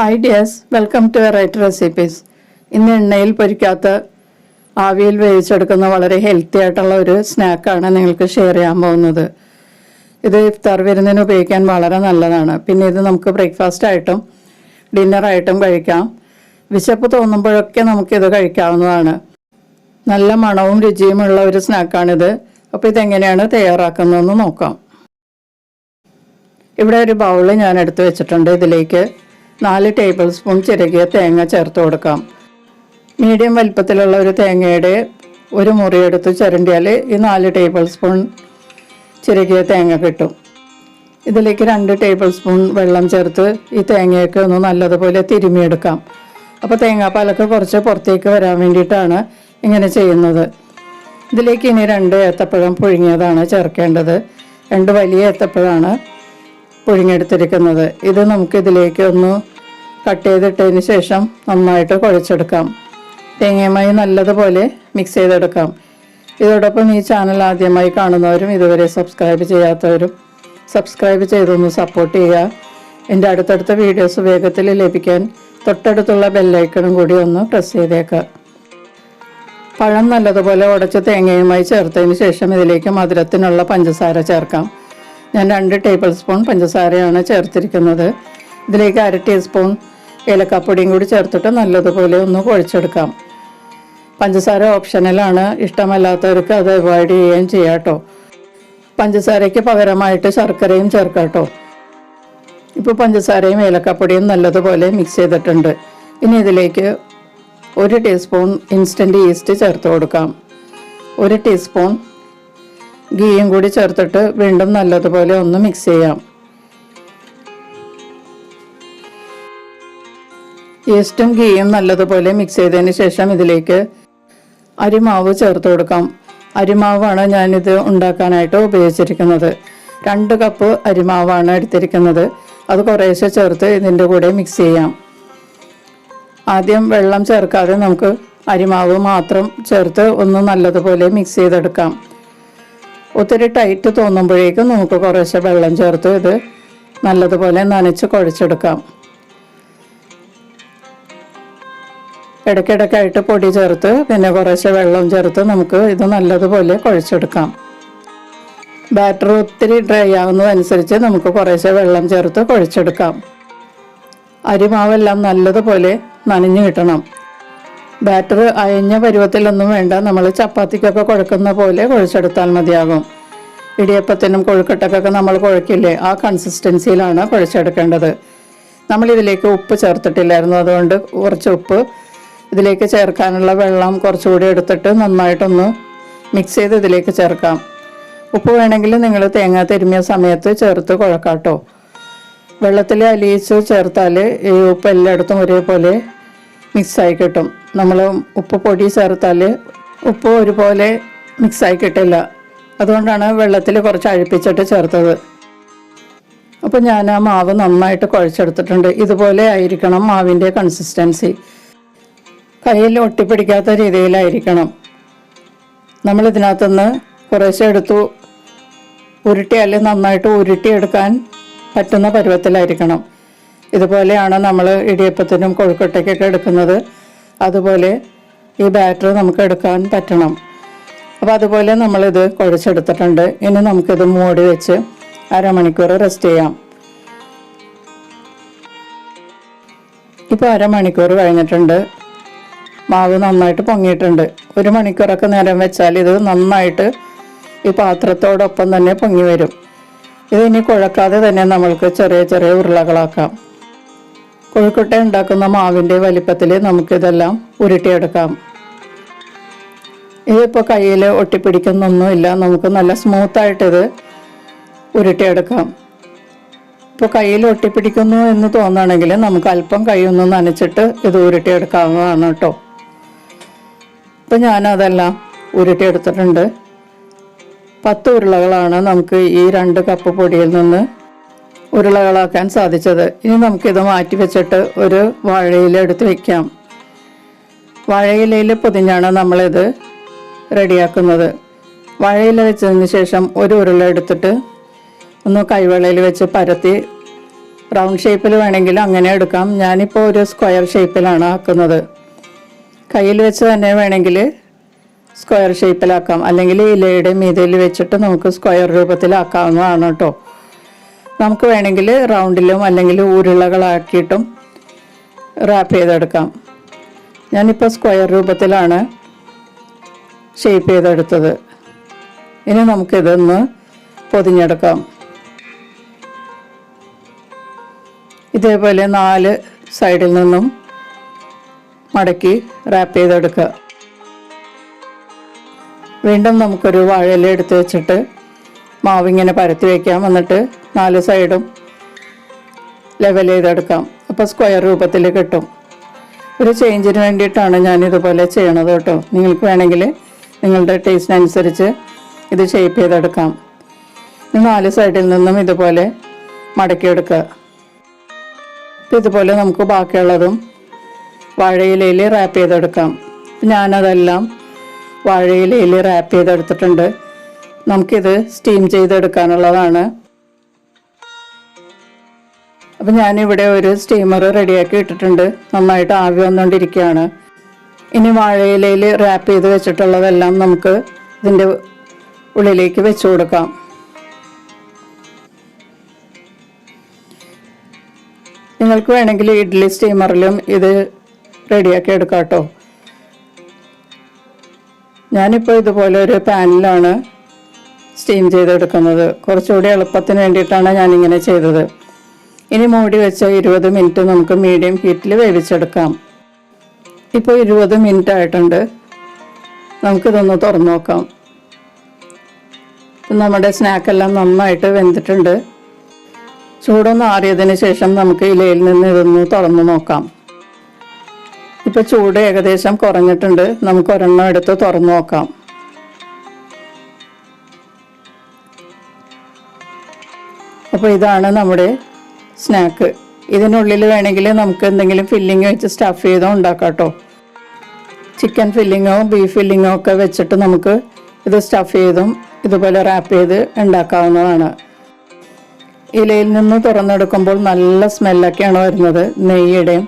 Hi dears welcome to variety recipes ഇന്ന് എണ്ണയിൽ പൊരിക്കാത്ത ആവിയിൽ വേവിച്ചെടുക്കുന്ന വളരെ ഹെൽത്തി ആയിട്ടുള്ള ഒരു സ്നാക്കാണ് നിങ്ങൾക്ക് ഷെയർ ചെയ്യാൻ പോകുന്നത്. ഇത് ഇഫ്താർ വിരുന്നിന് ഉപയോഗിക്കാൻ വളരെ നല്ലതാണ്. പിന്നെ ഇത് നമുക്ക് ബ്രേക്ക്ഫാസ്റ്റ് ആയിട്ടും ഡിന്നറായിട്ടും കഴിക്കാം. വിശപ്പ് തോന്നുമ്പോഴൊക്കെ നമുക്കിത് കഴിക്കാവുന്നതാണ്. നല്ല മണവും രുചിയുമുള്ള ഒരു സ്നാക്കാണിത് അപ്പോൾ ഇതെങ്ങനെയാണ് തയ്യാറാക്കുന്നതെന്ന് നോക്കാം. ഇവിടെ ഒരു ബൗൾ ഞാൻ എടുത്തു വെച്ചിട്ടുണ്ട് ഇതിലേക്ക്. നാല് ടേബിൾ സ്പൂൺ ചിരകിയ തേങ്ങ ചേർത്ത് കൊടുക്കാം. മീഡിയം വലിപ്പത്തിലുള്ള ഒരു തേങ്ങയുടെ ഒരു മുറി എടുത്ത് ചിരണ്ടിയാൽ ഈ നാല് ടേബിൾ സ്പൂൺ ചിരകിയ തേങ്ങ കിട്ടും. ഇതിലേക്ക് രണ്ട് ടേബിൾ സ്പൂൺ വെള്ളം ചേർത്ത് ഈ തേങ്ങയൊക്കെ ഒന്ന് നല്ലതുപോലെ തിരുമിയെടുക്കാം അപ്പോൾ തേങ്ങാപ്പാലൊക്കെ കുറച്ച് പുറത്തേക്ക് വരാൻ വേണ്ടിയിട്ടാണ് ഇങ്ങനെ ചെയ്യുന്നത്. ഇതിലേക്ക് ഇനി രണ്ട് ഏത്തപ്പഴം പുഴുങ്ങിയതാണ് ചേർക്കേണ്ടത്. രണ്ട് വലിയ ഏത്തപ്പഴമാണ് പുഴുങ്ങിയെടുത്തിരിക്കുന്നത്. ഇത് നമുക്ക് ഇതിലേക്ക് ഒന്ന് കട്ട് ചെയ്തിട്ടതിന് ശേഷം നന്നായിട്ട് കുഴച്ചെടുക്കാം. തേങ്ങയുമായി നല്ലതുപോലെ മിക്സ് ചെയ്തെടുക്കാം. ഇതോടൊപ്പം ഈ ചാനൽ ആദ്യമായി കാണുന്നവരും ഇതുവരെ സബ്സ്ക്രൈബ് ചെയ്യാത്തവരും സബ്സ്ക്രൈബ് ചെയ്തൊന്ന് സപ്പോർട്ട് ചെയ്യുക. എന്റെ അടുത്തടുത്ത വീഡിയോസ് വേഗത്തിൽ ലഭിക്കാൻ തൊട്ടടുത്തുള്ള ബെല്ലൈക്കണും കൂടി ഒന്ന് പ്രസ് ചെയ്തേക്കുക പഴം നല്ലതുപോലെ ഉടച്ച തേങ്ങയുമായി ചേർത്തതിന് ശേഷം ഇതിലേക്ക് മധുരത്തിനുള്ള പഞ്ചസാര ചേർക്കാം. ഞാൻ രണ്ട് ടേബിൾ സ്പൂൺ പഞ്ചസാരയാണ് ചേർത്തിരിക്കുന്നത്. ഇതിലേക്ക് അര ടീസ്പൂൺ ഏലക്കാപ്പൊടിയും കൂടി ചേർത്തിട്ട് നല്ലതുപോലെ ഒന്ന് കുഴച്ചെടുക്കാം. പഞ്ചസാര ഓപ്ഷനലാണ് ഇഷ്ടമല്ലാത്തവർക്ക് അത് അവോയ്ഡ് ചെയ്യുകയും ചെയ്യാം കേട്ടോ. പഞ്ചസാരയ്ക്ക് പകരമായിട്ട് ശർക്കരയും ചേർക്കാം കേട്ടോ. ഇപ്പോൾ പഞ്ചസാരയും ഏലക്കാപ്പൊടിയും നല്ലതുപോലെ മിക്സ് ചെയ്തിട്ടുണ്ട്. ഇനി ഇതിലേക്ക് ഒരു ടീസ്പൂൺ ഇൻസ്റ്റന്റ് ഈസ്റ്റ് ചേർത്ത് കൊടുക്കാം. ഒരു ടീസ്പൂൺ ഗീയും കൂടി ചേർത്തിട്ട് വീണ്ടും നല്ലതുപോലെ ഒന്ന് മിക്സ് ചെയ്യാം. ഈസ്റ്റും ഗീയും നല്ലതുപോലെ മിക്സ് ചെയ്തതിന് ശേഷം ഇതിലേക്ക് അരിമാവ് ചേർത്ത് കൊടുക്കാം. അരിമാവാണ് ഞാനിത് ഉണ്ടാക്കാനായിട്ട് ഉപയോഗിച്ചിരിക്കുന്നത്. രണ്ട് കപ്പ് അരിമാവാണ് എടുത്തിരിക്കുന്നത്. അത് കുറേശ്ശെ ചേർത്ത് ഇതിന്റെ കൂടെ മിക്സ് ചെയ്യാം. ആദ്യം വെള്ളം ചേർക്കാതെ നമുക്ക് അരിമാവ് മാത്രം ചേർത്ത് ഒന്ന് നല്ലതുപോലെ മിക്സ് ചെയ്തെടുക്കാം. ഒത്തിരി ടൈറ്റ് തോന്നുമ്പോഴേക്കും നമുക്ക് കുറേശ്ശെ വെള്ളം ചേർത്ത് ഇത് നല്ലതുപോലെ നനച്ച് കുഴച്ചെടുക്കാം. ഇടയ്ക്കിടയ്ക്കായിട്ട് പൊടി ചേർത്ത് പിന്നെ കുറേശ്ശെ വെള്ളം ചേർത്ത് നമുക്ക് ഇത് നല്ലതുപോലെ കുഴച്ചെടുക്കാം. ബാറ്റർ ഒത്തിരി ഡ്രൈ ആവുന്നതനുസരിച്ച് നമുക്ക് കുറേശ്ശെ വെള്ളം ചേർത്ത് കുഴച്ചെടുക്കാം. അരിമാവെല്ലാം നല്ലതുപോലെ നനഞ്ഞു കിട്ടണം. ബാറ്റർ അയഞ്ഞ പരുവത്തിലൊന്നും വേണ്ട നമ്മൾ ചപ്പാത്തിക്കൊക്കെ കുഴക്കുന്ന പോലെ കുഴച്ചെടുത്താൽ മതിയാകും. ഇടിയപ്പത്തിനും കൊഴുക്കട്ടക്കൊക്കെ നമ്മൾ കുഴക്കില്ലേ ആ കൺസിസ്റ്റൻസിയിലാണ് കുഴച്ചെടുക്കേണ്ടത്. നമ്മളിതിലേക്ക് ഉപ്പ് ചേർത്തിട്ടില്ലായിരുന്നു അതുകൊണ്ട് കുറച്ച് ഉപ്പ് ഇതിലേക്ക് ചേർക്കാനുള്ള വെള്ളം കുറച്ചുകൂടി എടുത്തിട്ട് നന്നായിട്ടൊന്ന് മിക്സ് ചെയ്ത് ഇതിലേക്ക് ചേർക്കാം. ഉപ്പ് വേണമെങ്കിൽ നിങ്ങൾ തേങ്ങ തിരുമിയ സമയത്ത് ചേർത്ത് കുഴക്കാട്ടോ. വെള്ളത്തിൽ അലിയിച്ച് ചേർത്താൽ ഈ ഉപ്പ് എല്ലായിടത്തും ഒരേപോലെ മിക്സായി കിട്ടും. നമ്മൾ ഉപ്പ് പൊടി ചേർത്താൽ ഉപ്പ് ഒരുപോലെ മിക്സായി കിട്ടില്ല. അതുകൊണ്ടാണ് വെള്ളത്തിൽ കുറച്ച് അഴിപ്പിച്ചിട്ട് ചേർത്തത്. അപ്പോൾ ഞാൻ ആ മാവ് നന്നായിട്ട് കുഴച്ചെടുത്തിട്ടുണ്ട്. ഇതുപോലെ ആയിരിക്കണം മാവിന്റെ കൺസിസ്റ്റൻസി കയ്യിൽ ഒട്ടിപ്പിടിക്കാത്ത രീതിയിലായിരിക്കണം. നമ്മൾ ഇതിനകത്തുനിന്ന് കുറേശ്ശെ എടുത്തു ഉരുട്ടിയാൽ നന്നായിട്ട് ഉരുട്ടിയെടുക്കാൻ പറ്റുന്ന പരുവത്തിലായിരിക്കണം. ഇതുപോലെയാണ് നമ്മൾ ഇടിയപ്പത്തിനും കൊഴുക്കട്ടയ്ക്കൊക്കെ എടുക്കുന്നത്. അതുപോലെ ഈ ബാറ്റർ നമുക്ക് എടുക്കാൻ പറ്റണം. അപ്പോൾ അതുപോലെ നമ്മളിത് കുഴച്ചെടുത്തിട്ടുണ്ട്. ഇനി നമുക്കിത് മൂടി വെച്ച് അരമണിക്കൂർ റെസ്റ്റ് ചെയ്യാം. ഇപ്പോൾ അരമണിക്കൂർ കഴിഞ്ഞിട്ടുണ്ട്. മാവ് നന്നായിട്ട് പൊങ്ങിയിട്ടുണ്ട്. ഒരു മണിക്കൂറൊക്കെ നേരം വെച്ചാൽ ഇത് നന്നായിട്ട് ഈ പാത്രത്തോടൊപ്പം തന്നെ പൊങ്ങി വരും. ഇതിനി കുഴക്കാതെ തന്നെ നമ്മൾക്ക് ചെറിയ ചെറിയ ഉരുളകളാക്കാം. കൊഴുക്കട്ട ഉണ്ടാക്കുന്ന മാവിന്റെ വലിപ്പത്തിൽ നമുക്കിതെല്ലാം ഉരുട്ടിയെടുക്കാം. ഇതിപ്പോൾ കയ്യിൽ ഒട്ടിപ്പിടിക്കുന്നൊന്നുമില്ല. നമുക്ക് നല്ല സ്മൂത്തായിട്ടിത് ഉരുട്ടിയെടുക്കാം. ഇപ്പോൾ കയ്യിൽ ഒട്ടിപ്പിടിക്കുന്നു എന്ന് തോന്നുകയാണെങ്കിൽ നമുക്ക് അല്പം കൈ ഒന്ന് നനച്ചിട്ട് ഇത് ഉരുട്ടിയെടുക്കാവുന്നതാണ് കേട്ടോ. ഇപ്പം ഞാനതെല്ലാം ഉരുട്ടിയെടുത്തിട്ടുണ്ട് പത്ത് ഉരുളകളാണ് നമുക്ക് ഈ രണ്ട് കപ്പ് പൊടിയിൽ നിന്ന് ഉരുളകളാക്കാൻ സാധിച്ചത്. ഇനി നമുക്കിത് മാറ്റി വെച്ചിട്ട് ഒരു വാഴയില എടുത്ത് വെക്കാം. വാഴയിലയിൽ പൊതിഞ്ഞാണ് നമ്മളിത് റെഡിയാക്കുന്നത്. വാഴയില വെച്ചതിന് ശേഷം ഒരു ഉരുള എടുത്തിട്ട് ഒന്ന് കൈവെള്ളയിൽ വെച്ച് പരത്തി റൗണ്ട് ഷേപ്പിൽ വേണമെങ്കിൽ അങ്ങനെ എടുക്കാം. ഞാനിപ്പോൾ ഒരു സ്ക്വയർ ഷേപ്പിലാണ് ആക്കുന്നത്. കയ്യിൽ വെച്ച് തന്നെ വേണമെങ്കിൽ സ്ക്വയർ ഷേപ്പിലാക്കാം. അല്ലെങ്കിൽ ഇലയുടെ മീതയിൽ വെച്ചിട്ട് നമുക്ക് സ്ക്വയർ രൂപത്തിലാക്കാവുന്നതാണ് കേട്ടോ. നമുക്ക് വേണമെങ്കിൽ റൗണ്ടിലും അല്ലെങ്കിൽ ഉരുളകളാക്കിയിട്ടും റാപ്പ് ചെയ്തെടുക്കാം. ഞാനിപ്പോൾ സ്ക്വയർ രൂപത്തിലാണ് ഷേപ്പ് ചെയ്തെടുത്തത്. ഇനി നമുക്കിതൊന്ന് പൊതിഞ്ഞെടുക്കാം. ഇതേപോലെ നാല് സൈഡിൽ നിന്നും മടക്കി റാപ്പ് ചെയ്തെടുക്കുക. വീണ്ടും നമുക്കൊരു വാഴയില എടുത്ത് വെച്ചിട്ട് മാവ് ഇങ്ങനെ പരത്തി വയ്ക്കാം എന്നിട്ട് നാല് സൈഡും ലെവൽ ചെയ്തെടുക്കാം. അപ്പോൾ സ്ക്വയർ രൂപത്തിൽ കിട്ടും. ഒരു ചേഞ്ചിന് വേണ്ടിയിട്ടാണ് ഞാൻ ഇതുപോലെ ചെയ്യണത് കേട്ടോ. നിങ്ങൾക്ക് വേണമെങ്കിൽ നിങ്ങളുടെ ടേസ്റ്റിനനുസരിച്ച് ഇത് ഷേപ്പ് ചെയ്തെടുക്കാം. നാല് സൈഡിൽ നിന്നും ഇതുപോലെ മടക്കിയെടുക്കുക. ഇതുപോലെ നമുക്ക് ബാക്കിയുള്ളതും വാഴയിലയിൽ റാപ്പ് ചെയ്തെടുക്കാം. ഞാനതെല്ലാം വാഴയിലയിൽ റാപ്പ് ചെയ്തെടുത്തിട്ടുണ്ട്. നമുക്കിത് സ്റ്റീം ചെയ്തെടുക്കാനുള്ളതാണ്. അപ്പം ഞാനിവിടെ ഒരു സ്റ്റീമർ റെഡിയാക്കി ഇട്ടിട്ടുണ്ട്. നന്നായിട്ട് ആവി വന്നുകൊണ്ടിരിക്കുകയാണ് ഇനി വാഴയിലയിൽ റാപ്പ് ചെയ്ത് വെച്ചിട്ടുള്ളതെല്ലാം നമുക്ക് ഇതിന്റെ ഉള്ളിലേക്ക് വെച്ച് കൊടുക്കാം. നിങ്ങൾക്ക് വേണമെങ്കിൽ ഇഡ്ഡലി സ്റ്റീമറിലും ഇത് റെഡിയാക്കി എടുക്കാം കേട്ടോ ഞാനിപ്പോൾ ഇതുപോലെ ഒരു പാനിലാണ് സ്റ്റീം ചെയ്തെടുക്കുന്നത്. കുറച്ചുകൂടി എളുപ്പത്തിന് വേണ്ടിയിട്ടാണ് ഞാനിങ്ങനെ ചെയ്തത്. ഇനി മൂടി വെച്ച് ഇരുപത് മിനിറ്റ് നമുക്ക് മീഡിയം ഹീറ്റിൽ വേവിച്ചെടുക്കാം. ഇപ്പോൾ ഇരുപത് മിനിറ്റ് ആയിട്ടുണ്ട്. നമുക്കിതൊന്ന് തുറന്നു നോക്കാം. നമ്മുടെ സ്നാക്കെല്ലാം നന്നായിട്ട് വെന്തിട്ടുണ്ട്. ചൂടൊന്ന് ആറിയതിന് ശേഷം നമുക്ക് ഇലയിൽ നിന്ന് ഇതൊന്ന് തുറന്നു നോക്കാം. ഇപ്പൊ ചൂട് ഏകദേശം കുറഞ്ഞിട്ടുണ്ട്. നമുക്ക് ഒരെണ്ണം എടുത്ത് തുറന്നു നോക്കാം. അപ്പോൾ ഇതാണ് നമ്മുടെ സ്നാക്ക്. ഇതിനുള്ളിൽ വേണമെങ്കിൽ നമുക്ക് എന്തെങ്കിലും ഫില്ലിങ് വെച്ച് സ്റ്റഫ് ചെയ്തോ ഉണ്ടാക്കാം കേട്ടോ ചിക്കൻ ഫില്ലിങ്ങോ ബീഫ് ഫില്ലിങ്ങോ ഒക്കെ വെച്ചിട്ട് നമുക്ക് ഇത് സ്റ്റഫ് ചെയ്തും ഇതുപോലെ റാപ്പ് ചെയ്ത് ഉണ്ടാക്കാവുന്നതാണ്. ഇലയിൽ നിന്ന് തുറന്നെടുക്കുമ്പോൾ നല്ല സ്മെല്ലൊക്കെയാണ് വരുന്നത് നെയ്യുടെയും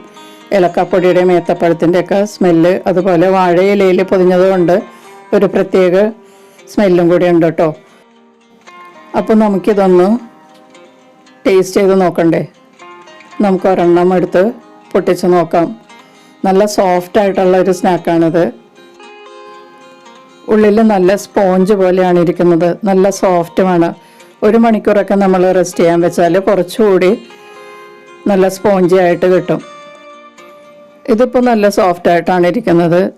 ഏലക്കാപ്പൊടിയുടെയും ഏത്തപ്പഴത്തിന്റെ ഒക്കെ സ്മെല്ല് അതുപോലെ വാഴയിലയിൽ പൊതിഞ്ഞതുകൊണ്ട് ഒരു പ്രത്യേക സ്മെല്ലും കൂടി ഉണ്ട് കേട്ടോ. അപ്പോൾ നമുക്കിതൊന്ന് ടേസ്റ്റ് ചെയ്ത് നോക്കണ്ടേ? നമുക്ക് ഒരെണ്ണം എടുത്ത് പൊട്ടിച്ച് നോക്കാം. നല്ല സോഫ്റ്റ് ആയിട്ടുള്ള ഒരു സ്നാക്കാണിത്. ഉള്ളിൽ നല്ല സ്പോഞ്ച് പോലെയാണ് ഇരിക്കുന്നത്. നല്ല സോഫ്റ്റുമാണ്. ഒരു മണിക്കൂറൊക്കെ നമ്മൾ റെസ്റ്റ് ചെയ്യാൻ വെച്ചാൽ കുറച്ചുകൂടി നല്ല സ്പോഞ്ചി ആയിട്ട് കിട്ടും. ഇതിപ്പോൾ നല്ല സോഫ്റ്റ് ആയിട്ടാണ് ഇരിക്കുന്നത്.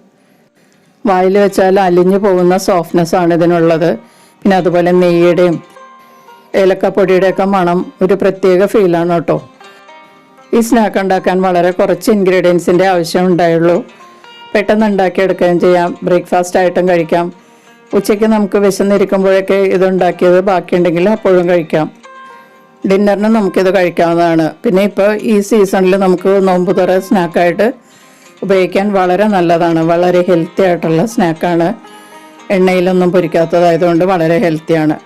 വായിൽ വെച്ചാൽ അലിഞ്ഞു പോകുന്ന സോഫ്റ്റ്നെസ് ആണ് ഇതിനുള്ളത്. പിന്നെ അതുപോലെ നെയ്യുടെയും ഏലക്കപ്പൊടിയുടെയൊക്കെ മണം ഒരു പ്രത്യേക ഫീലാണ് കേട്ടോ. ഈ സ്നാക്ക് ഉണ്ടാക്കാൻ വളരെ കുറച്ച് ഇൻഗ്രീഡിയൻസിന്റെ ആവശ്യം ഉണ്ടായുള്ളൂ. പെട്ടെന്ന് ഉണ്ടാക്കിയെടുക്കുകയും ചെയ്യാം. ബ്രേക്ക്ഫാസ്റ്റ് ആയിട്ടും കഴിക്കാം. ഉച്ചയ്ക്ക് നമുക്ക് വിശന്നിരിക്കുമ്പോഴൊക്കെ ഇതുണ്ടാക്കിയത് ബാക്കിയുണ്ടെങ്കിൽ അപ്പോഴും കഴിക്കാം. ഡിന്നറിന് നമുക്കിത് കഴിക്കാവുന്നതാണ്. പിന്നെ ഇപ്പോൾ ഈ സീസണിൽ നമുക്ക് നോമ്പ് തുറ സ്നാക്കായിട്ട് ഉപയോഗിക്കാൻ വളരെ നല്ലതാണ്. വളരെ ഹെൽത്തി ആയിട്ടുള്ള സ്നാക്കാണ്. എണ്ണയിലൊന്നും പൊരിക്കാത്തതായതുകൊണ്ട് വളരെ ഹെൽത്തിയാണ്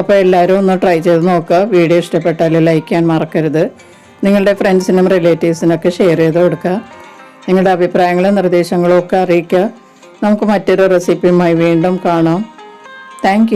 അപ്പോൾ എല്ലാവരും ഒന്ന് ട്രൈ ചെയ്ത് നോക്കുക. വീഡിയോ ഇഷ്ടപ്പെട്ടാൽ ലൈക്ക് ചെയ്യാൻ മറക്കരുത്. നിങ്ങളുടെ ഫ്രണ്ട്സിനും റിലേറ്റീവ്സിനൊക്കെ ഷെയർ ചെയ്ത് കൊടുക്കുക. നിങ്ങളുടെ അഭിപ്രായങ്ങളും നിർദ്ദേശങ്ങളും ഒക്കെ അറിയിക്കുക. നമുക്ക് മറ്റൊരു റെസിപ്പിയുമായി വീണ്ടും കാണാം. താങ്ക്